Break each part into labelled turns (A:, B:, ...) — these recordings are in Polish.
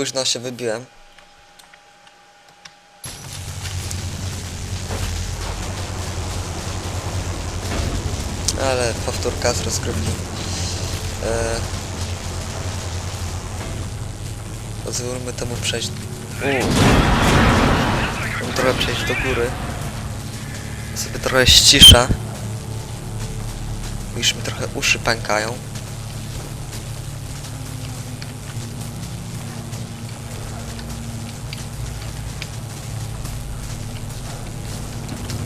A: późno się wybiłem. Ale powtórka z rozgrywki. E... Pozwólmy temu przejść. Uuu. Trochę przejść do góry. Sobie trochę ścisza. Już mi trochę uszy pękają.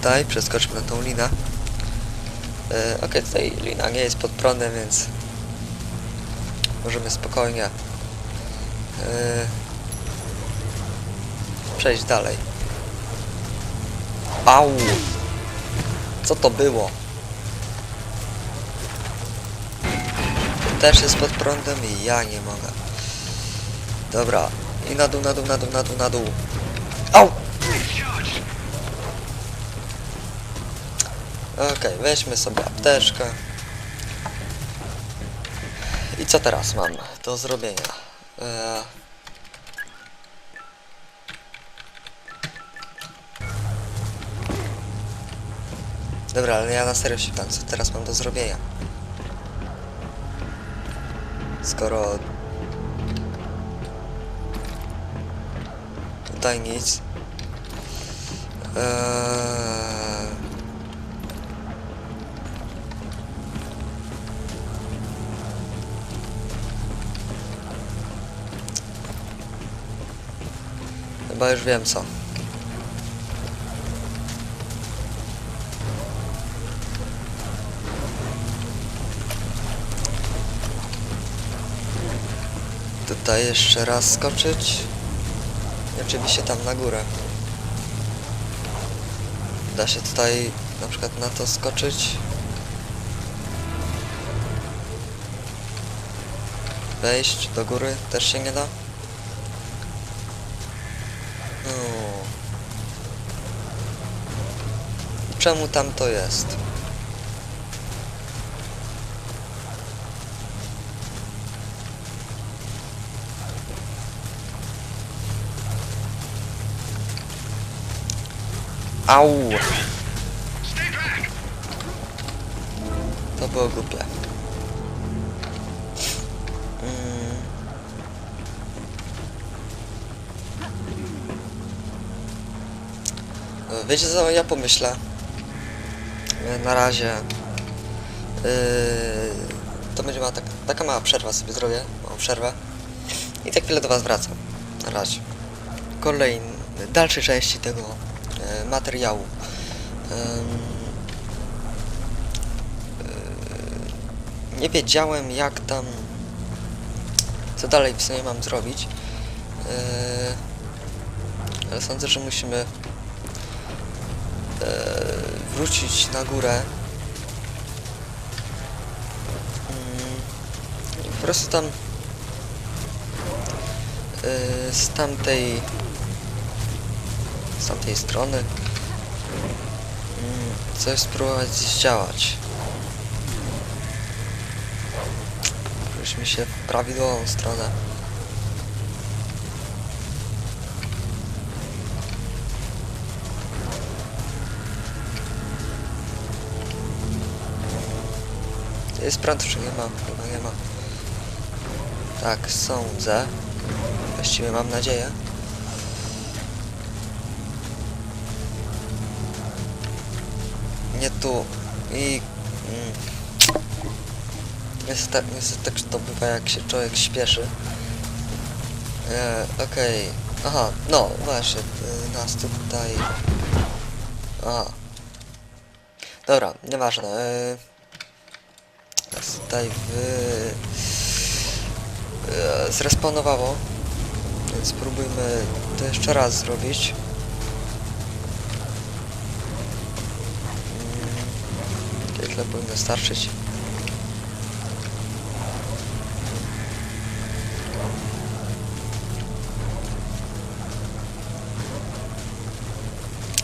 A: Tutaj przeskoczmy na tą linę. E, Okej, tutaj lina nie jest pod prądem, więc możemy spokojnie e, przejść dalej. Au! Co to było? To też jest pod prądem i ja nie mogę. Dobra. I na dół, na dół, na dół, na dół, na dół. Au! Okej, weźmy sobie apteczkę. I co teraz mam do zrobienia? Eee... Dobra, ale ja na serio się pytam, co teraz mam do zrobienia? Skoro... Tutaj nic. Eee... Chyba już wiem co. Tutaj jeszcze raz skoczyć. I oczywiście tam na górę. Da się tutaj na przykład na to skoczyć. Wejść do góry też się nie da. Czemu tam to jest? Au! To było głupie. Mm. Wiecie co ja pomyślę? Na razie yy, to będzie mała tak, taka mała przerwa sobie zrobię, małą przerwę i za chwilę do was wracam. Na razie. Kolejny, dalszej części tego e, materiału. E, nie wiedziałem jak tam co dalej w sumie mam zrobić. E, ale sądzę, że musimy wrócić na górę. Mm, i po prostu tam e, z tamtej z tamtej strony mm, coś spróbować zdziałać. Wróćmy się w prawidłową stronę. Jest prąd, czy nie ma? Chyba nie ma. Tak, sądzę. Właściwie mam nadzieję. Nie tu. I... Mm. Jest tak, jest tak, że to bywa jak się człowiek śpieszy. E, Okej. Aha, no właśnie, y, nas tutaj... Aha. Dobra, nieważne. E, nas tutaj wy... E, zresponowało. Więc spróbujmy to jeszcze raz zrobić. Mm, Tyle powinno starczyć.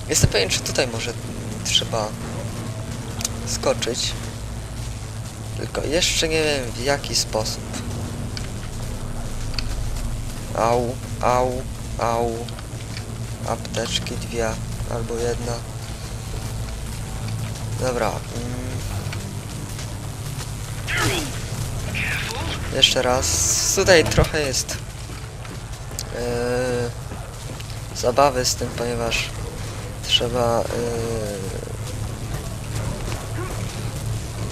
A: Jestem pewien, czy tutaj może trzeba skoczyć. Tylko jeszcze nie wiem w jaki sposób. Au, au, au. Apteczki dwie albo jedna. Dobra. Mm. Jeszcze raz. Tutaj trochę jest yy, zabawy z tym, ponieważ trzeba yy,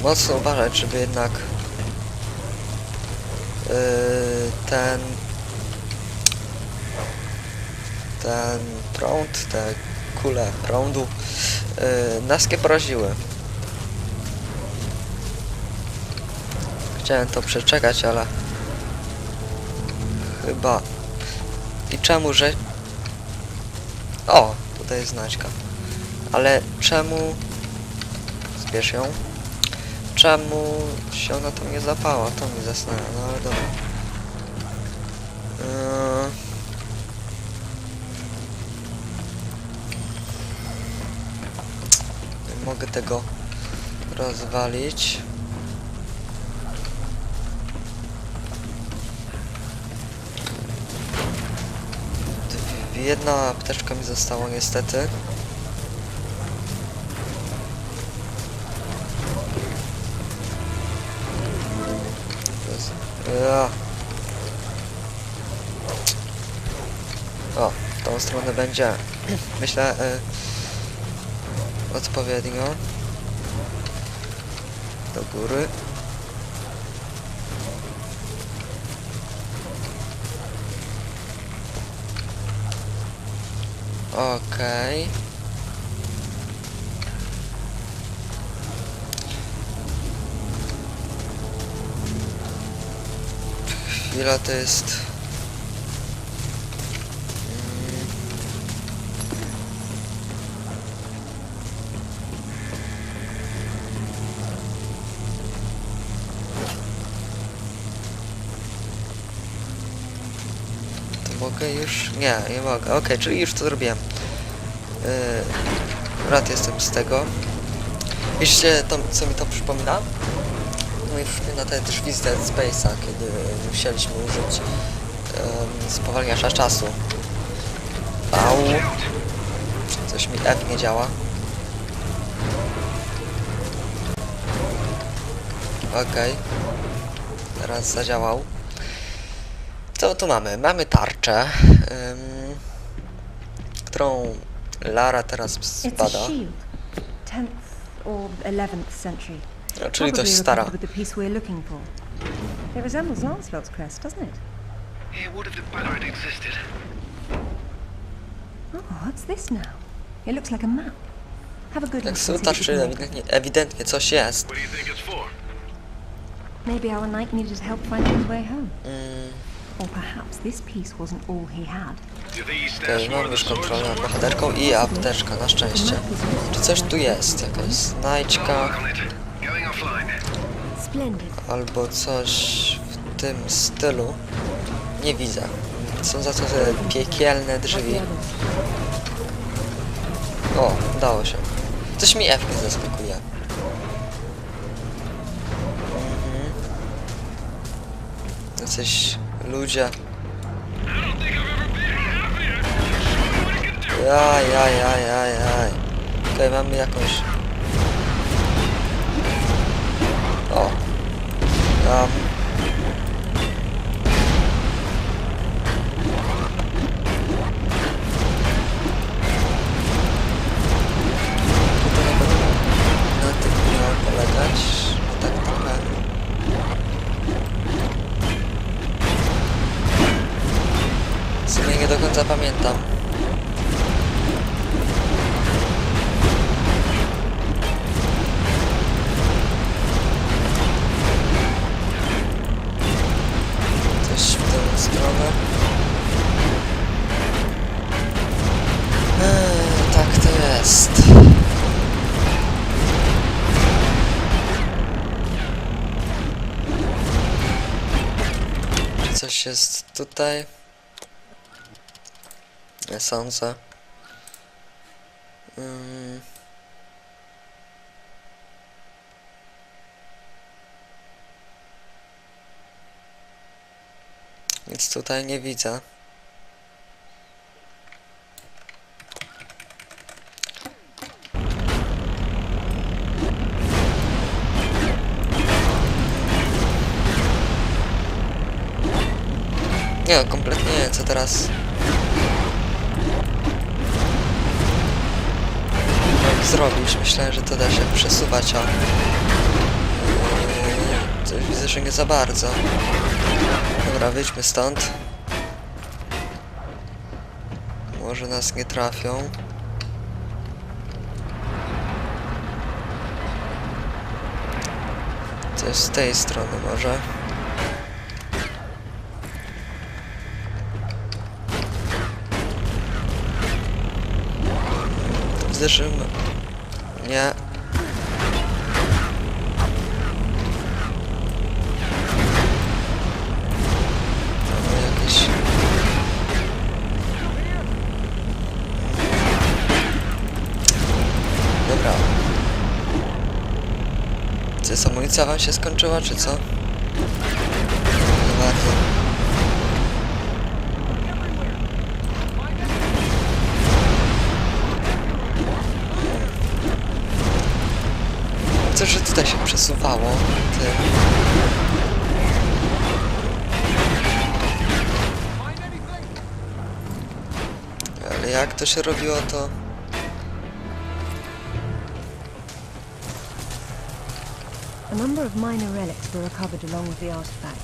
A: mocno uważać, żeby jednak yy, ten ten prąd, te kule prądu yy, nas nie poraziły. Chciałem to przeczekać, ale chyba i czemu, że o, tutaj jest znaczka. Ale czemu zbierz ją? Czemu się ona tam nie zapała? To mnie zastanawia, no ale dobra. Yy... Nie mogę tego rozwalić. Jedna apteczka mi została niestety. Ja. O, w tą stronę będzie, myślę, y, odpowiednio. Do góry. Okej. Chwila to jest... Mm. To mogę już? Nie, nie mogę. Okej, czyli już to zrobiłem. Yy, rad jestem z tego. Wiecie, to, co mi to przypomina? No i przypomina tutaj też wizytę Space'a, kiedy musieliśmy użyć um, spowalniacza czasu. Au. Coś mi F nie działa. Okej. Teraz zadziałał. Co tu mamy? Mamy tarczę, ym, którą Lara teraz zbada.
B: shield. 10th or 11th century.
A: No, czyli dość
B: Probably
A: stara.
B: with the piece we're looking for. It resembles Lancelot's crest, doesn't it?
C: It would if the banner had existed.
B: Oh, what's this now? It looks like a map. Have a good
A: Jak
B: look.
A: ewidentnie, ewidentnie coś jest.
C: What do you think it's for?
B: Maybe our knight needed help finding his way home.
A: Mm,
B: Or perhaps this piece wasn't all he had.
A: Okej, mam
C: of
A: już kontrolę nad bohaterką i apteczka, na szczęście. Czy coś tu jest? Jakaś znajdźka albo coś w tym stylu? Nie widzę. Są za to te piekielne drzwi. O, udało się. Coś mi F zaskakuje. Mhm. Jacyś ludzie. Jaj, jaj, jaj, jaj, jaj. Okej, mamy jakąś... O. Tam. Na tym miało polegać. Tak trochę. W sumie do końca pamiętam. Coś jest tutaj? Nie sądzę. Mm. Nic tutaj nie widzę. Nie, kompletnie nie, co teraz... Jak zrobić? Myślałem, że to da się przesuwać, a... Yy, coś widzę, że nie za bardzo. Dobra, wyjdźmy stąd. Może nas nie trafią. Coś z tej strony może. Zderzymy. Nie. Dobra. Czy amunicja wam się skończyła, czy co? Coś, że tutaj się przesuwało. Ty. Ale jak to się robiło, to...
B: A number of minor relics were recovered along with the artifact.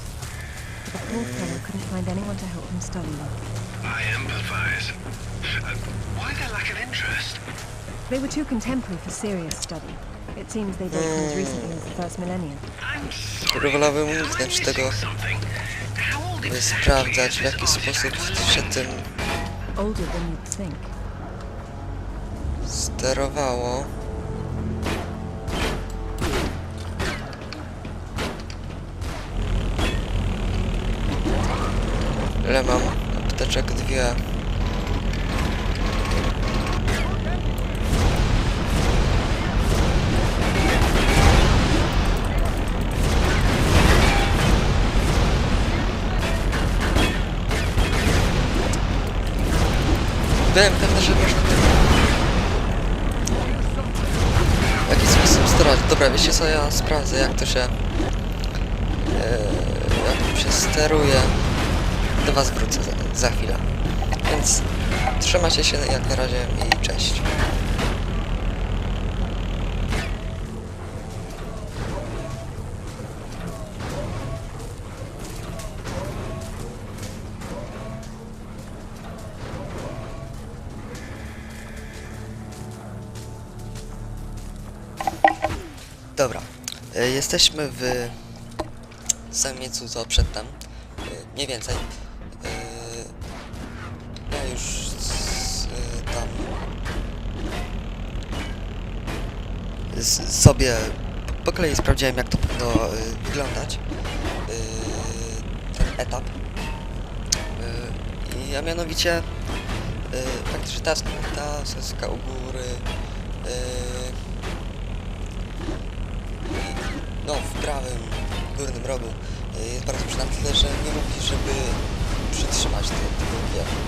B: But the poor fellow couldn't find anyone to help him study them.
C: I empathize. Uh, why the lack of interest?
B: They were too contemporary for serious study. It seems they date from as recently as the first millennium.
C: I
A: uniknąć tego, by sprawdzać w jaki sposób się tym
B: Older than you'd think.
A: sterowało. Ile mam? Apteczek dwie. Byłem pewny, że można w jaki sposób sterować. Dobra, wiecie co, ja sprawdzę jak to się... E, jak to się steruje. Do was wrócę za, za chwilę. Więc trzymajcie się jak na razie i cześć. Dobra, e, jesteśmy w samym miejscu co przedtem, e, mniej więcej. E, Ja już z, tam z, sobie po kolei sprawdziłem jak to powinno wyglądać ten etap. I a mianowicie praktycznie ta, ta soska u góry prawym górnym rogu y, jest bardzo przydatne, że nie mówi, żeby przytrzymać te, tego wieżu.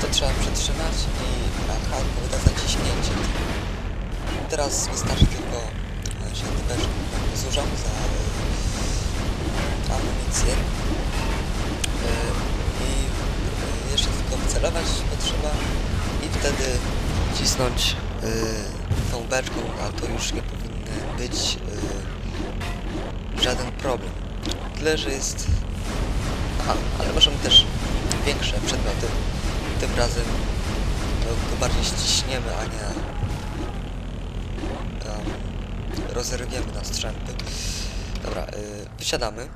A: To trzeba przytrzymać i aha, odpowiada za ciśnięcie. Teraz wystarczy tylko, e, że te węże zużam za y, amunicję. Y, I jeszcze tylko wcelować potrzeba i wtedy cisnąć tą beczką, a to już nie powinny być żaden problem. Tyle, że jest... Aha, ale możemy też większe przedmioty. Tym razem no, go bardziej ściśniemy, a nie um, rozerwiemy na strzępy. Dobra, y, wysiadamy.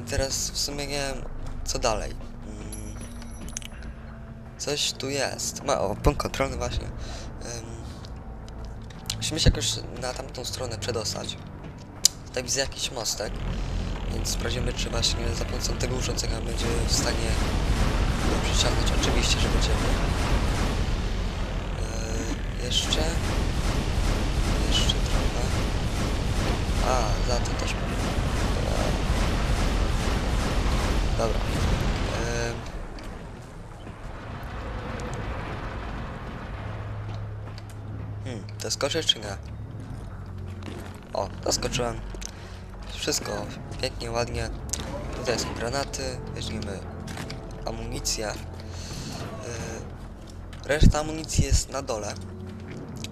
A: I teraz w sumie nie wiem, co dalej. Mm, coś tu jest. Ma, o, punkt kontrolny właśnie. Ym, musimy się jakoś na tamtą stronę przedostać. Tutaj widzę jakiś mostek, więc sprawdzimy, czy właśnie za pomocą tego urządzenia będzie w stanie przyciągnąć. Oczywiście, że będziemy. Yy, jeszcze. Jeszcze trochę. A, za to też. Dobra. Dobra. Yy. Hmm, doskoczyć czy nie? O, zaskoczyłem. Wszystko pięknie, ładnie. Tutaj są granaty, weźmiemy amunicję. Yy, reszta amunicji jest na dole,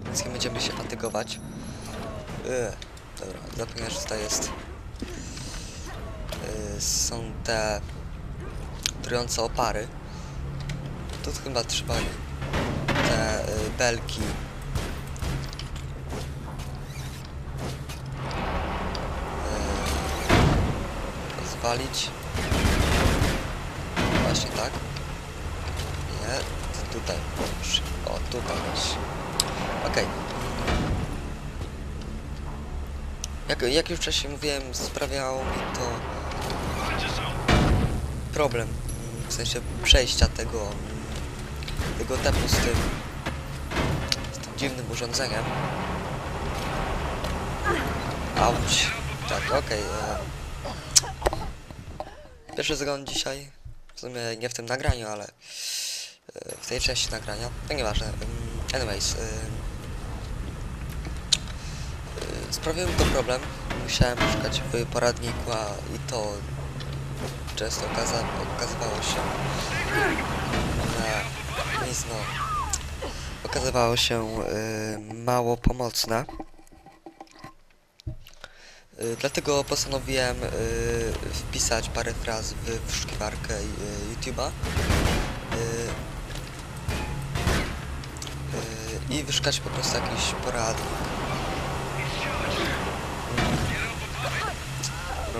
A: więc nie będziemy się fatygować. Yy, dobra, zapomniałem, że tutaj jest. Yy, są te trujące opary. Tu chyba trzeba te y, belki rozwalić. Właśnie tak. Nie, tutaj. O, tutaj właśnie. Okej. Jak, jak już wcześniej mówiłem, sprawiało mi to problem, w sensie przejścia tego, tego tepu z tym, z tym dziwnym urządzeniem. Auć. Tak, okej. e. Pierwszy zgon dzisiaj, w sumie nie w tym nagraniu, ale e, w tej części nagrania, no nieważne. Ym, Anyways, ym, y, sprawiło mi to problem. Musiałem szukać w poradniku, a i to często okazywało się na nic no okazywało się mało pomocne dlatego postanowiłem y, wpisać parę fraz w wyszukiwarkę y, YouTube'a. Y, y, i wyszukać po prostu jakiś poradnik.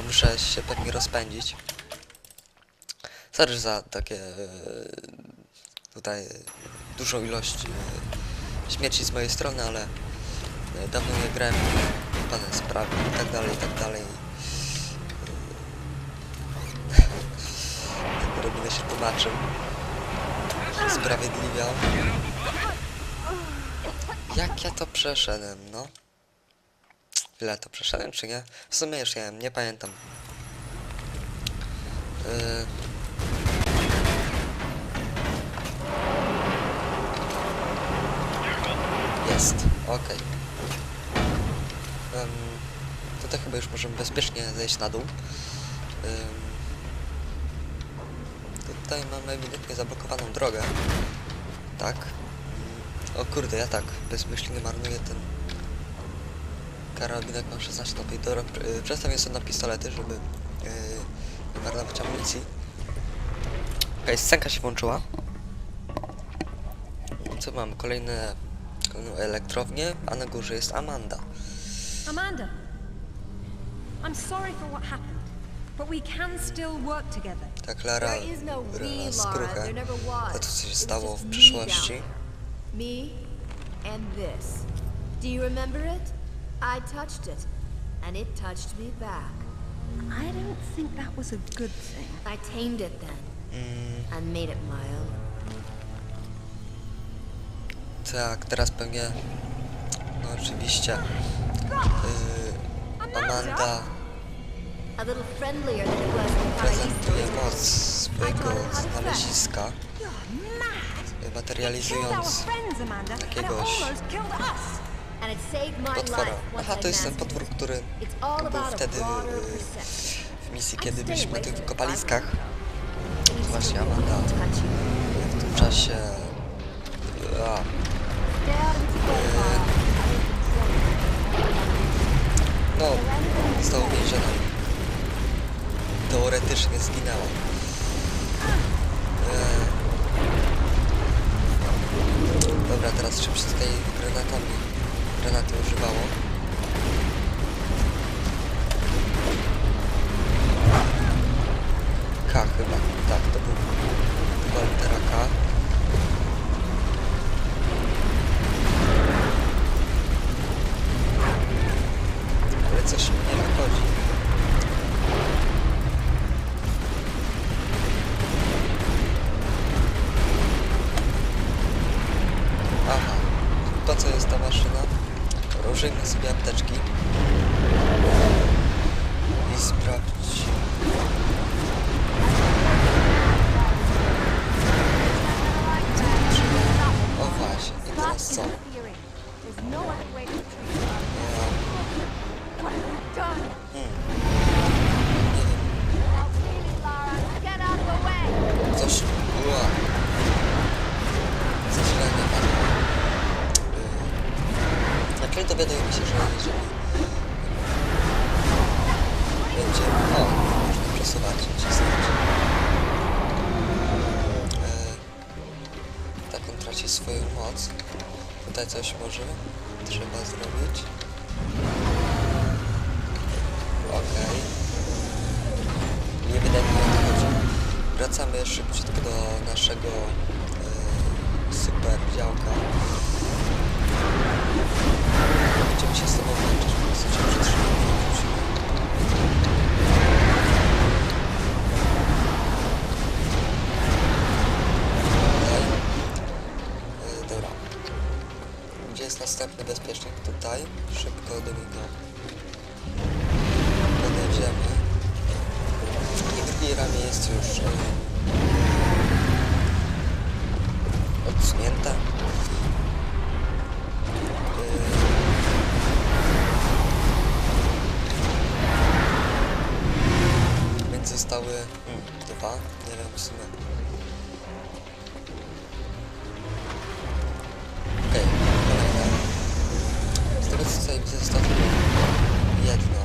A: Muszę się pewnie rozpędzić. Sorry za takie tutaj dużą ilość śmierci z mojej strony, ale dawno nie grałem w parę spraw i tak dalej, i tak dalej. Będę się tłumaczył. Sprawiedliwiał. Jak ja to przeszedłem, no? Ile to przeszedłem, czy nie? W sumie już nie wiem, nie pamiętam. Yy, Jest, okej. Em, Tutaj chyba już możemy bezpiecznie zejść na dół. Tutaj mamy ewidentnie zablokowaną drogę. Tak. O kurde, ja tak bezmyślnie marnuję ten karabinek mam 16 stopni. Dobra, y, przestawię sobie na pistolety, żeby y, nie marnować amunicji. Okej, scenka się włączyła. Co mam? Kolejne, kolejną elektrownię, a na górze jest Amanda.
B: Amanda! I'm sorry for what happened, but we can still work together.
A: Ta Klara
D: There is no we,
A: gra skruchę.
D: There never was.
A: To, co się stało
D: just
A: w
D: me
A: przyszłości.
D: now. Me and this. Do you remember it? I touched it, and it touched me back.
B: I don't think that was a good thing.
D: I tamed it then
A: Mm,
D: and made it my own.
A: tak, teraz pewnie... No oczywiście... Yy, Amanda. Prezentuje moc swojego znaleziska, materializując jakiegoś potwora. Aha, to jest ten potwór, który był wtedy
D: perception.
A: w misji, kiedy byliśmy na tych
D: from it.
A: kopaliskach.
D: It needs to
A: Właśnie Amanda. w tym czasie... A, no, została uwięziona. Teoretycznie zginęła. Eee. Dobra, teraz czy wszystkie granatami granaty używało? K chyba, tak, to był litera K. actually. jest następny bezpiecznik tutaj. Szybko do niego podejdziemy. Kira jest już e, odsunięta. E, więc zostały hmm, dwa, nie wiem w sumie. sobie zostawił jedno.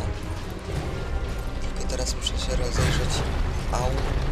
A: Tylko teraz muszę się rozejrzeć. Au.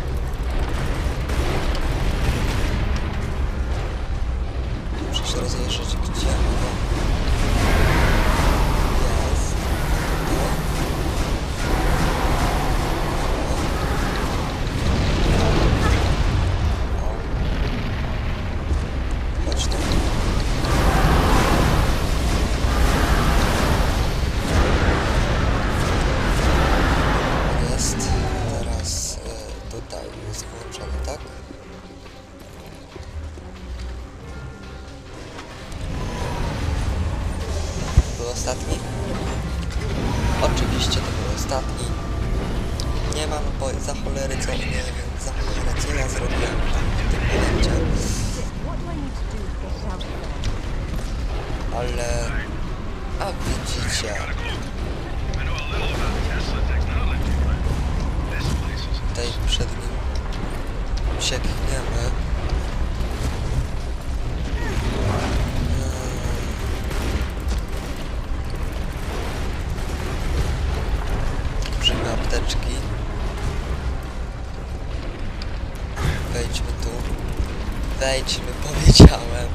A: wejdźmy, no powiedziałem.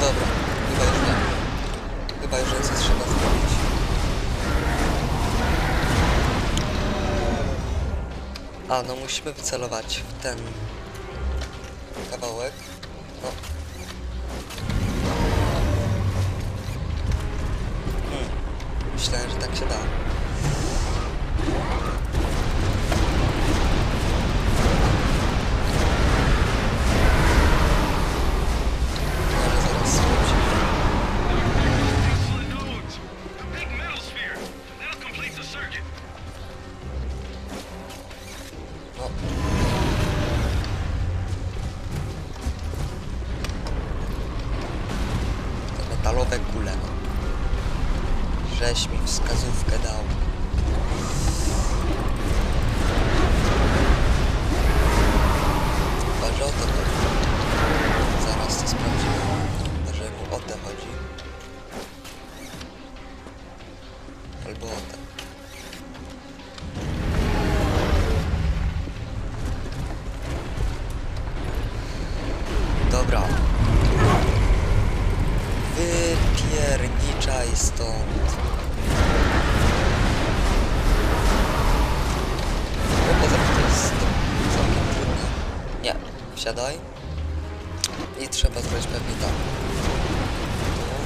A: Dobra, chyba już nie. Chyba już nie co trzeba zrobić. A, no musimy wycelować w ten kawałek. mi wskazówkę dał. Wsiadaj. I trzeba zrobić pewnie tak. Tu. Tu.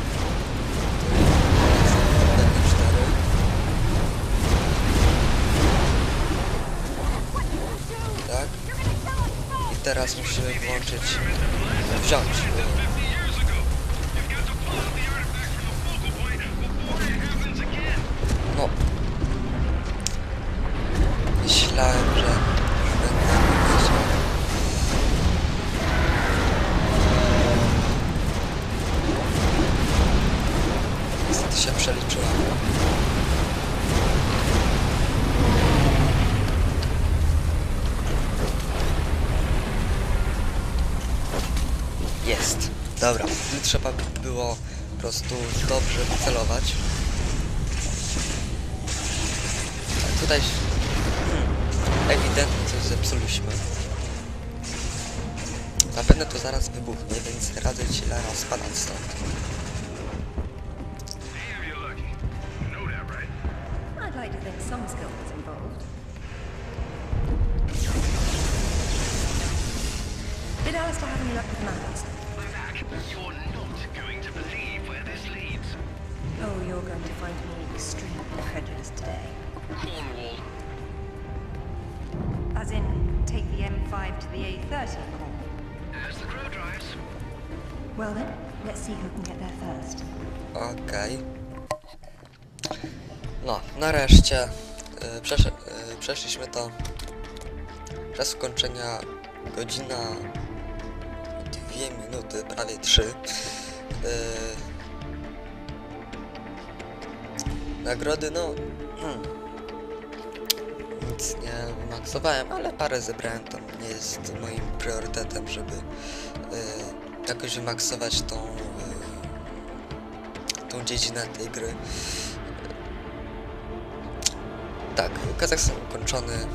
A: Tak. I teraz musimy włączyć... Wziąć. Prostu dobrze wycelować. Tutaj ewidentnie coś zepsuliśmy. Zapewne to zaraz wybuchnie, więc radzę ci Lara spadać stąd. Czas ukończenia godzina dwie minuty, prawie trzy. Y, nagrody, no. Hmm, nic nie wymaksowałem, ale parę zebrałem. To nie jest moim priorytetem, żeby y, jakoś wymaksować tą. Y, tą dziedzinę tej gry. Tak, Kazachstan ukończony.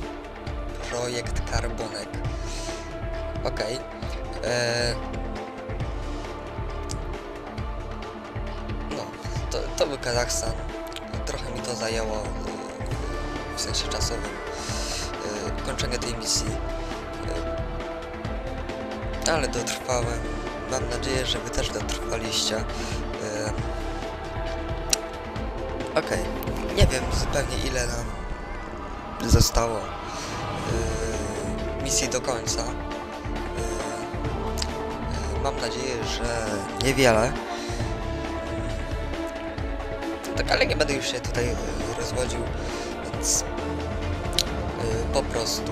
A: Projekt Karbonek. Okej. Eee, No, to, to był Kazachstan. Trochę mi to zajęło e, w sensie czasowym e, ukończenie tej misji. E, ale dotrwałem. Mam nadzieję, że wy też dotrwaliście. E, Okej, nie wiem zupełnie ile nam zostało misji do końca. Yy, yy, mam nadzieję, że niewiele. Tak, ale nie będę już się tutaj yy, rozwodził, więc po prostu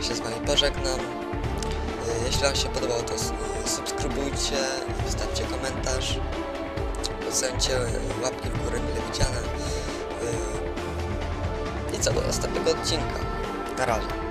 A: się z wami pożegnam. Jeśli wam się podobało, to subskrybujcie, wystawcie komentarz. Zostańcie łapki w górę mile widziane. I co do następnego odcinka. Na razie.